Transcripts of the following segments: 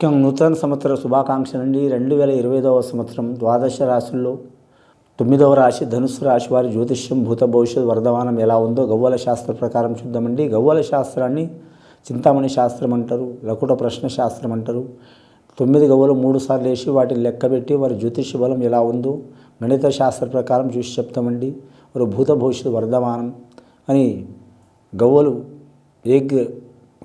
ముఖ్యం నూతన సంవత్సర శుభాకాంక్షలు అండి రెండు వేల ఇరవై ఐదవ సంవత్సరం ద్వాదశ రాశుల్లో తొమ్మిదవ రాశి ధనుసు రాశి వారి జ్యోతిష్యం భూత భవిష్యత్ వర్ధమానం ఎలా ఉందో గవ్వల శాస్త్ర ప్రకారం చూద్దామండి. గవ్వల శాస్త్రాన్ని చింతామణి శాస్త్రం అంటారు లకుట ప్రశ్న శాస్త్రం అంటారు. తొమ్మిది గవ్వలు మూడు సార్లు వేసి వాటిని లెక్కబెట్టి వారి జ్యోతిష్య బలం ఎలా ఉందో గణిత శాస్త్ర ప్రకారం చూసి చెప్తామండి. వారు భూత భవిష్యత్ వర్ధమానం అని గవ్వలు ఏ గ్ర-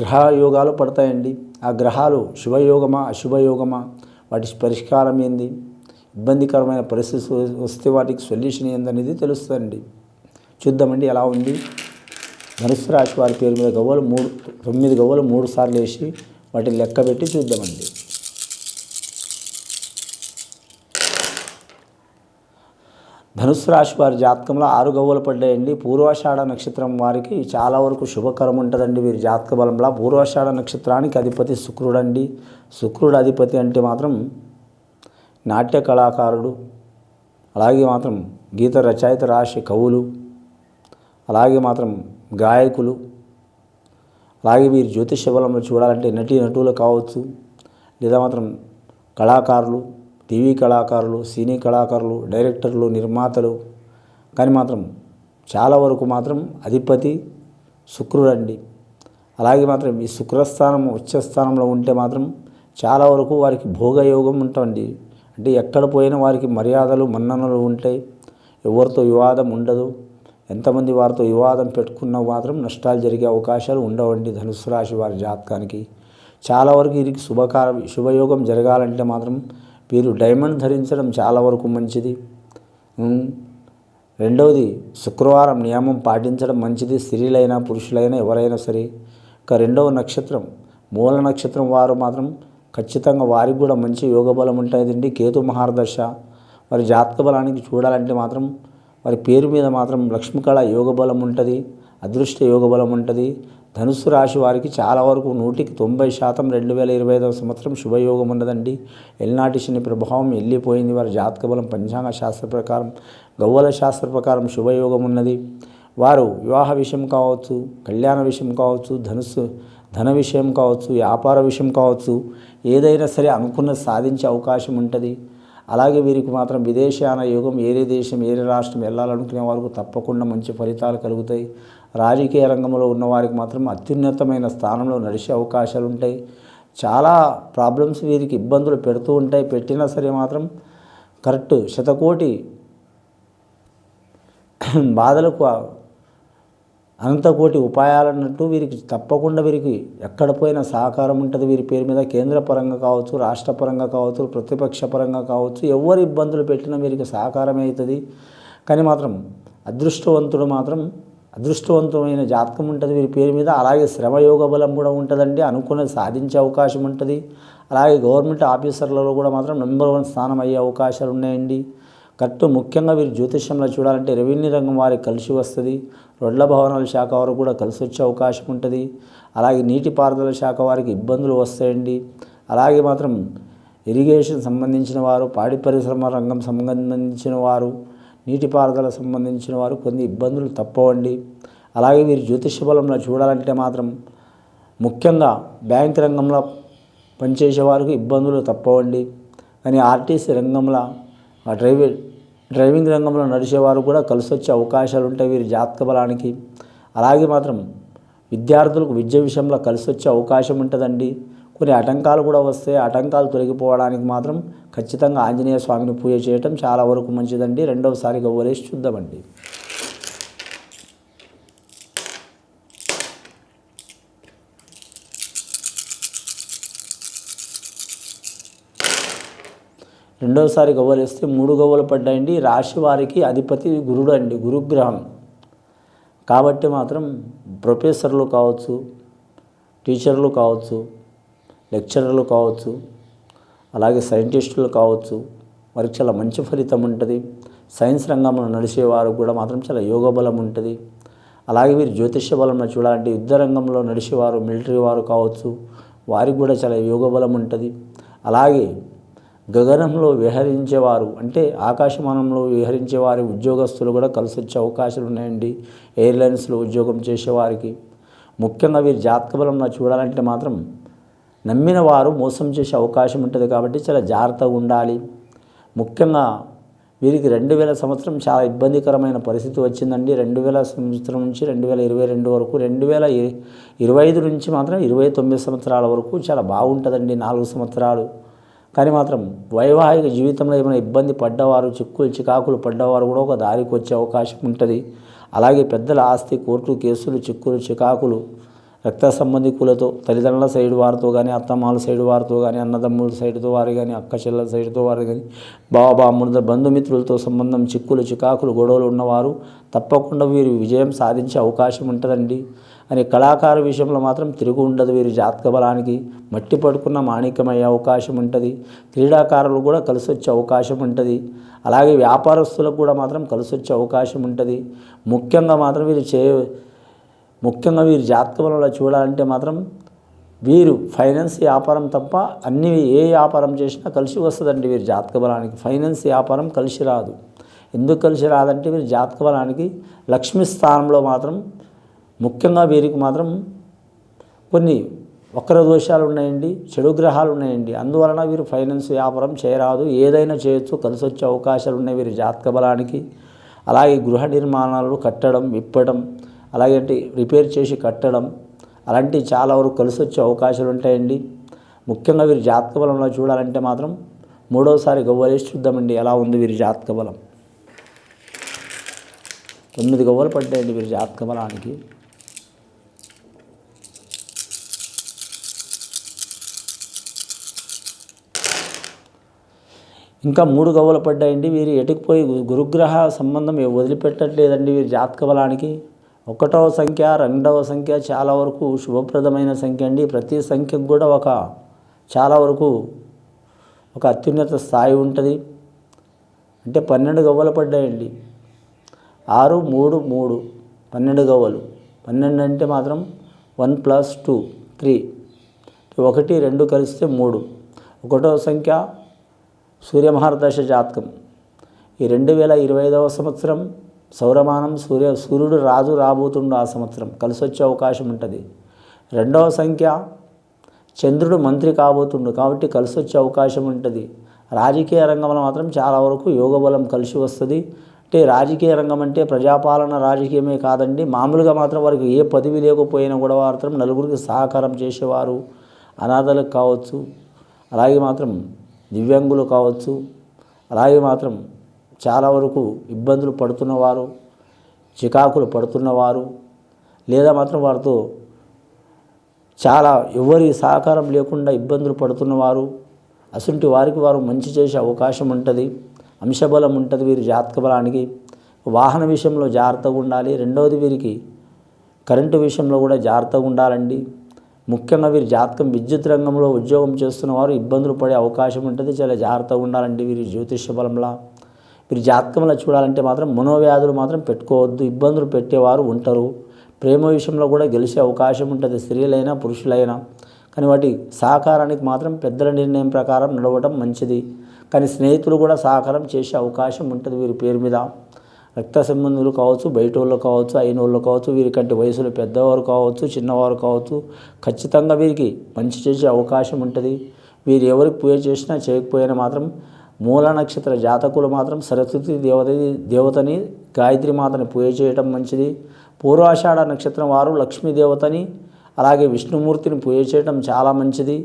గ్రహ యోగాలు పడతాయండి. ఆ గ్రహాలు శుభయోగమా అశుభయోగమా? వాటి పరిష్కారం ఏంది? ఇబ్బందికరమైన పరిస్థితి వస్తే వాటికి సొల్యూషన్ ఏందనేది తెలుస్తుందండి. చూద్దామండి ఎలా ఉంది. ధనుసు రాశి వారి పేరు మీద గవ్వలు మూడు తొమ్మిది గవ్వలు మూడు సార్లు వేసి వాటిని లెక్క పెట్టి చూద్దామండి. ధనుసు రాశి వారి జాతకంలో ఆరు గవ్వలు పడ్డాయండి. పూర్వాషాఢ నక్షత్రం వారికి చాలా వరకు శుభకరం ఉంటుందండి వీరి జాతక బలంలో. పూర్వాషాఢ నక్షత్రానికి అధిపతి శుక్రుడు అండి శుక్రుడు అధిపతి అంటే మాత్రం నాట్య కళాకారుడు. అలాగే మాత్రం గీత రచయిత రాశి కవులు. అలాగే మాత్రం గాయకులు. అలాగే వీరి జ్యోతిష బలంలో చూడాలంటే నటీ నటులు కావచ్చు. లేదా మాత్రం కళాకారులు. టీవీ కళాకారులు సినీ కళాకారులు డైరెక్టర్లు నిర్మాతలు. కానీ మాత్రం చాలా వరకు మాత్రం అధిపతి శుక్రుడండి. అలాగే మాత్రం ఈ శుక్రస్థానం ఉచ్చస్థానంలో ఉంటే మాత్రం చాలా వరకు వారికి భోగయోగం ఉంటుంది అంటే ఎక్కడ పోయినా వారికి మర్యాదలు మన్ననలు ఉంటాయి ఎవరితో వివాదం ఉండదు. ఎంతమంది వారితో వివాదం పెట్టుకున్నా మాత్రం నష్టాలు జరిగే అవకాశాలు ఉండవండి ధనుసు రాశి వారి జాతకానికి. చాలా వరకు వీరికి శుభకార శుభయోగం జరగాలంటే మాత్రం వీరు డైమండ్ ధరించడం చాలా వరకు మంచిది. రెండవది శుక్రవారం నియమం పాటించడం మంచిది. స్త్రీలైనా పురుషులైనా ఎవరైనా సరే. ఇక రెండవ నక్షత్రం మూల నక్షత్రం వారు మాత్రం ఖచ్చితంగా వారికి కూడా మంచి యోగ బలం ఉంటుందండి కేతు మహారదశ. వారి జాతక బలానికి చూడాలంటే మాత్రం వారి పేరు మీద మాత్రం లక్ష్మీకళ యోగ బలం ఉంటుంది. అదృష్ట యోగ బలం ఉంటుంది. ధనుస్సు రాశి వారికి చాలా వరకు నూటికి తొంభై శాతం రెండు వేల ఇరవై ఐదవ సంవత్సరం శుభయోగం ఉన్నదండి ఎల్నాటి శని ప్రభావం వెళ్ళిపోయింది వారి జాతక బలం పంచాంగ శాస్త్ర ప్రకారం గవ్వల శాస్త్ర ప్రకారం శుభయోగం ఉన్నది. వారు వివాహ విషయం కావచ్చు కళ్యాణ విషయం కావచ్చు ధనుస్సు ధన విషయం కావచ్చు వ్యాపార విషయం కావచ్చు ఏదైనా సరే అనుకున్నది సాధించే అవకాశం ఉంటుంది. అలాగే వీరికి మాత్రం విదేశాన యోగం ఏరే దేశం ఏరే రాష్ట్రం వెళ్ళాలనుకునే వారికి తప్పకుండా మంచి ఫలితాలు కలుగుతాయి. రాజకీయ రంగంలో ఉన్న వారికి మాత్రం అత్యున్నతమైన స్థానంలో నడిచే అవకాశాలు ఉంటాయి. చాలా ప్రాబ్లమ్స్ వీరికి ఇబ్బందులు పెడుతూ ఉంటాయి. పెట్టినా సరే మాత్రం కరెక్ట్ శతకోటి బాధలకు అనంతకోటి ఉపాయాలన్నట్టు వీరికి తప్పకుండా వీరికి ఎక్కడ పోయినా సహకారం ఉంటుంది వీరి పేరు మీద. కేంద్ర పరంగా కావచ్చు రాష్ట్ర పరంగా కావచ్చు ప్రతిపక్ష పరంగా కావచ్చు ఎవరు ఇబ్బందులు పెట్టినా వీరికి సహకారమే అవుతుంది. కానీ మాత్రం అదృష్టవంతుడు మాత్రం అదృష్టవంతమైన జాతకం ఉంటుంది వీరి పేరు మీద. అలాగే శ్రమయోగ బలం కూడా ఉంటుందండి. అనుకున్నది సాధించే అవకాశం ఉంటుంది. అలాగే గవర్నమెంట్ ఆఫీసర్లలో కూడా మాత్రం నెంబర్ వన్ స్థానం అయ్యే అవకాశాలు ఉన్నాయండి. కరెక్ట్ ముఖ్యంగా వీరు జ్యోతిష్యంలో చూడాలంటే రెవెన్యూ రంగం వారికి కలిసి వస్తుంది. రొడ్ల భవనాల శాఖ వారికి కూడా కలిసి వచ్చే అవకాశం ఉంటుంది. అలాగే నీటిపారుదల శాఖ వారికి ఇబ్బందులు వస్తాయండి. అలాగే మాత్రం ఇరిగేషన్ సంబంధించిన వారు పాడి పరిశ్రమ రంగం సంబంధించిన వారు నీటిపారుదల సంబంధించిన వారు కొన్ని ఇబ్బందులు తప్పవండి. అలాగే వీరు జ్యోతిష్య బలంలో చూడాలంటే మాత్రం ముఖ్యంగా బ్యాంక్ రంగంలో పనిచేసే వారికి ఇబ్బందులు తప్పవండి. కానీ ఆర్టీసీ రంగంలో ఆ డ్రైవింగ్ డ్రైవింగ్ రంగంలో నడిచేవారు కూడా కలిసి వచ్చే అవకాశాలు ఉంటాయి వీరి జాతక బలానికి. అలాగే మాత్రం విద్యార్థులకు విద్య విషయంలో కలిసి వచ్చే అవకాశం ఉంటుందండి కొన్ని ఆటంకాలు కూడా వస్తే ఆటంకాలు తొలగిపోవడానికి మాత్రం ఖచ్చితంగా ఆంజనేయ స్వామిని పూజ చేయటం చాలా వరకు మంచిదండి. రెండవసారి గవ్వలేసి చూద్దామండి. రెండవసారి గవ్వలేస్తే మూడు గవ్వలు పడ్డాయండి. రాశి వారికి అధిపతి గురుడు అండి గురుగ్రహం. కాబట్టి మాత్రం ప్రొఫెసర్లు కావచ్చు టీచర్లు కావచ్చు లెక్చరర్లు కావచ్చు అలాగే సైంటిస్టులు కావచ్చు వారికి చాలా మంచి ఫలితం ఉంటుంది. సైన్స్ రంగంలో నడిచేవారు కూడా మాత్రం చాలా యోగ బలం ఉంటుంది. అలాగే వీరు జ్యోతిష్య బలంలో చూడాలంటే యుద్ధ రంగంలో నడిచేవారు మిలిటరీ వారు కావచ్చు వారికి కూడా చాలా యోగ బలం ఉంటుంది. అలాగే గగనంలో విహరించేవారు అంటే ఆకాశమానంలో విహరించేవారి ఉద్యోగస్తులు కూడా కలిసి వచ్చే అవకాశాలు ఉన్నాయండి ఎయిర్లైన్స్లో ఉద్యోగం చేసేవారికి. ముఖ్యంగా వీరి జాతక బలంలో చూడాలంటే మాత్రం నమ్మిన వారు మోసం చేసే అవకాశం ఉంటుంది కాబట్టి చాలా జాగ్రత్తగా ఉండాలి. ముఖ్యంగా వీరికి రెండు వేల సంవత్సరం చాలా ఇబ్బందికరమైన పరిస్థితి వచ్చిందండి. రెండు వేల సంవత్సరం నుంచి రెండు వేల ఇరవై రెండు వరకు రెండు వేల ఇ- ఇరవై ఐదు నుంచి మాత్రం ఇరవై తొమ్మిది సంవత్సరాల వరకు చాలా బాగుంటుందండి నాలుగు సంవత్సరాలు. కానీ మాత్రం వైవాహిక జీవితంలో ఏమైనా ఇబ్బంది పడ్డవారు చిక్కులు చికాకులు పడ్డవారు కూడా ఒక దారికి వచ్చే అవకాశం ఉంటుంది. అలాగే పెద్దల ఆస్తి కోర్టు కేసులు చిక్కులు చికాకులు రక్త సంబంధికులతో తల్లిదండ్రుల సైడ్ వారితో కానీ అత్తమాల సైడ్ వారితో కానీ అన్నదమ్ముల సైడ్తో వారు కానీ అక్క చెల్లెల సైడ్తో వారు కానీ బావబామ్ముల బంధుమిత్రులతో సంబంధం చిక్కులు చికాకులు గొడవలు ఉన్నవారు తప్పకుండా వీరు విజయం సాధించే అవకాశం ఉంటుందండి. అని కళాకారు విషయంలో మాత్రం తిరుగు ఉండదు వీరి జాతక బలానికి. మట్టి పడుకున్న మాణిక్యమయ్యే అవకాశం ఉంటుంది. క్రీడాకారులు కూడా కలిసి వచ్చే అవకాశం ఉంటుంది. అలాగే వ్యాపారస్తులకు కూడా మాత్రం కలిసి వచ్చే అవకాశం ఉంటుంది. ముఖ్యంగా మాత్రం వీరు చే ముఖ్యంగా వీరి జాతక బలంలో చూడాలంటే మాత్రం వీరు ఫైనాన్స్ వ్యాపారం తప్ప అన్ని ఏ వ్యాపారం చేసినా కలిసి వస్తుందండి వీరి జాతక బలానికి. ఫైనాన్స్ వ్యాపారం కలిసి రాదు. ఎందుకు కలిసి రాదంటే వీరి జాతక బలానికి లక్ష్మి స్థానంలో మాత్రం ముఖ్యంగా వీరికి మాత్రం కొన్ని వక్ర దోషాలు ఉన్నాయండి చెడు గ్రహాలు ఉన్నాయండి. అందువలన వీరు ఫైనాన్స్ వ్యాపారం చేయరాదు. ఏదైనా చేయొచ్చు. కలిసి వచ్చే అవకాశాలు ఉన్నాయి వీరి జాతక బలానికి. అలాగే గృహ నిర్మాణాలు కట్టడం విప్పడం అలాగే అంటే రిపేర్ చేసి కట్టడం అలాంటివి చాలా వరకు కలిసి వచ్చే అవకాశాలు ఉంటాయండి. ముఖ్యంగా వీరి జాతక బలంలో చూడాలంటే మాత్రం మూడోసారి గవ్వలేసి చూద్దామండి. ఎలా ఉంది వీరి జాతక బలం? తొమ్మిది గవ్వలు పడ్డాయండి వీరి జాతక బలానికి. ఇంకా మూడు గవ్వలు పడ్డాయండి. వీరు ఎటుకుపోయి గురుగ్రహ సంబంధం వదిలిపెట్టట్లేదండి వీరి జాతక బలానికి ఒకటవ సంఖ్య రెండవ సంఖ్య చాలా వరకు శుభప్రదమైన సంఖ్య అండి. ప్రతి సంఖ్యకు కూడా ఒక చాలా వరకు ఒక అత్యున్నత స్థాయి ఉంటుంది. అంటే పన్నెండు గవ్వలు పడ్డాయండి. ఆరు మూడు మూడు పన్నెండు గవ్వలు పన్నెండు అంటే మాత్రం వన్ ప్లస్ టూ త్రీ. ఒకటి రెండు కలిస్తే మూడు. ఒకటో సంఖ్య సూర్యమహారదశ జాతకం. ఈ రెండు వేల ఇరవై ఐదవ సంవత్సరం సౌరమానం సూర్య సూర్యుడు రాజు రాబోతుండు ఆ సంవత్సరం. కలిసి వచ్చే అవకాశం ఉంటుంది. రెండవ సంఖ్య చంద్రుడు మంత్రి కాబోతుండు కాబట్టి కలిసి వచ్చే అవకాశం ఉంటుంది. రాజకీయ రంగంలో మాత్రం చాలా వరకు యోగ బలం కలిసి వస్తుంది. అంటే రాజకీయ రంగం అంటే ప్రజాపాలన రాజకీయమే కాదండి. మామూలుగా మాత్రం వారికి ఏ పదవి లేకపోయినా కూడా మాత్రం నలుగురికి సహకారం చేసేవారు. అనాథలకు కావచ్చు. అలాగే మాత్రం దివ్యాంగులు కావచ్చు. అలాగే మాత్రం చాలా వరకు ఇబ్బందులు పడుతున్నవారు చికాకులు పడుతున్నవారు లేదా మాత్రం వారితో చాలా ఎవరి సహకారం లేకుండా ఇబ్బందులు పడుతున్నవారు. అసంటి వారికి వారు మంచి చేసే అవకాశం ఉంటుంది. అంశబలం ఉంటుంది వీరి జాతక బలానికి. వాహన విషయంలో జాగ్రత్తగా ఉండాలి. రెండవది వీరికి కరెంటు విషయంలో కూడా జాగ్రత్తగా ఉండాలండి. ముఖ్యంగా వీరి జాతకం విద్యుత్ రంగంలో ఉద్యోగం చేస్తున్న వారు ఇబ్బందులు పడే అవకాశం ఉంటుంది చాలా జాగ్రత్తగా ఉండాలండి వీరి జ్యోతిష్య బలంలా. వీరి జాతకంలో చూడాలంటే మాత్రం మనోవ్యాధులు మాత్రం పెట్టుకోవద్దు ఇబ్బందులు పెట్టేవారు ఉంటారు. ప్రేమ విషయంలో కూడా గెలిచే అవకాశం ఉంటుంది స్త్రీలైనా పురుషులైనా. కానీ వాటి సహకారానికి మాత్రం పెద్దల నిర్ణయం ప్రకారం నడవడం మంచిది. కానీ స్నేహితులు కూడా సహకారం చేసే అవకాశం ఉంటుంది వీరి పేరు మీద. రక్త సంబంధులు కావచ్చు బయట వాళ్ళు కావచ్చు అయిన వాళ్ళు కావచ్చు వీరికంటే వయసులో పెద్దవారు కావచ్చు చిన్నవారు కావచ్చు ఖచ్చితంగా వీరికి మంచి చేసే అవకాశం ఉంటుంది. వీరు ఎవరికి పూజ చేసినా చేయకపోయినా మాత్రం మూల నక్షత్ర జాతకులు మాత్రం సరస్వతి దేవత దేవతని గాయత్రి మాతని పూజ చేయటం మంచిది. పూర్వాషాఢ నక్షత్రం వారు లక్ష్మీ దేవతని అలాగే విష్ణుమూర్తిని పూజ చేయటం చాలా మంచిది.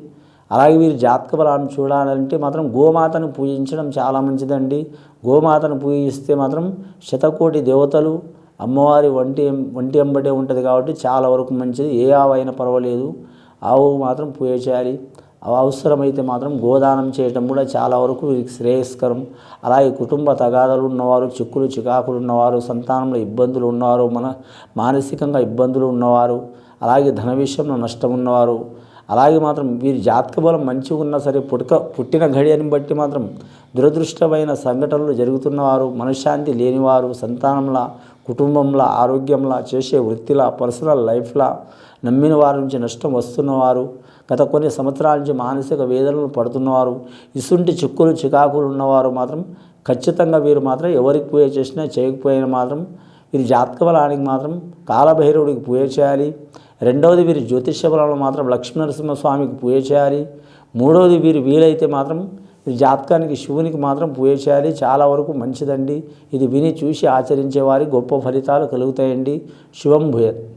అలాగే వీరి జాతక బలాన్ని చూడాలంటే మాత్రం గోమాతను పూజించడం చాలా మంచిదండి. గోమాతను పూజిస్తే మాత్రం శతకోటి దేవతలు అమ్మవారి వంటి వంటి ఎంబటే ఉంటుంది కాబట్టి చాలా వరకు మంచిది. ఏ ఆవు అయినా పర్వాలేదు. ఆవు మాత్రం పూజ చేయాలి. అవసరమైతే మాత్రం గోదానం చేయటం కూడా చాలా వరకు వీరికి శ్రేయస్కరం. అలాగే కుటుంబ తగాదాలు ఉన్నవారు చిక్కులు చికాకులు ఉన్నవారు సంతానంలో ఇబ్బందులు ఉన్నవారు మన మానసికంగా ఇబ్బందులు ఉన్నవారు అలాగే ధన విషయంలో నష్టం ఉన్నవారు అలాగే మాత్రం వీరి జాతక బలం మంచిగా ఉన్నా సరే పుట్టుక పుట్టిన ఘడియని బట్టి మాత్రం దురదృష్టమైన సంఘటనలు జరుగుతున్నవారు మనశ్శాంతి లేనివారు సంతానంలా కుటుంబంలా ఆరోగ్యంలా చేసే వృత్తిలా పర్సనల్ లైఫ్లా నమ్మిన వారి నుంచి నష్టం వస్తున్నవారు గత కొన్ని సంవత్సరాల నుంచి మానసిక వేదనలు పడుతున్నవారు ఇసుంటి చిక్కులు చికాకులు ఉన్నవారు మాత్రం ఖచ్చితంగా వీరు మాత్రం ఎవరికి పూజ చేసినా చేయకపోయినా మాత్రం వీరి జాతక బలానికి మాత్రం కాలభైరవుడికి పూజ చేయాలి. రెండవది వీరి జ్యోతిష్య బలంలో మాత్రం లక్ష్మీ నరసింహస్వామికి పూజ చేయాలి. మూడవది వీరు వీలైతే మాత్రం వీరి జాతకానికి శివునికి మాత్రం పూజ చేయాలి. చాలా వరకు మంచిదండి. ఇది విని చూసి ఆచరించేవారి గొప్ప ఫలితాలు కలుగుతాయండి. శివం భూయత్.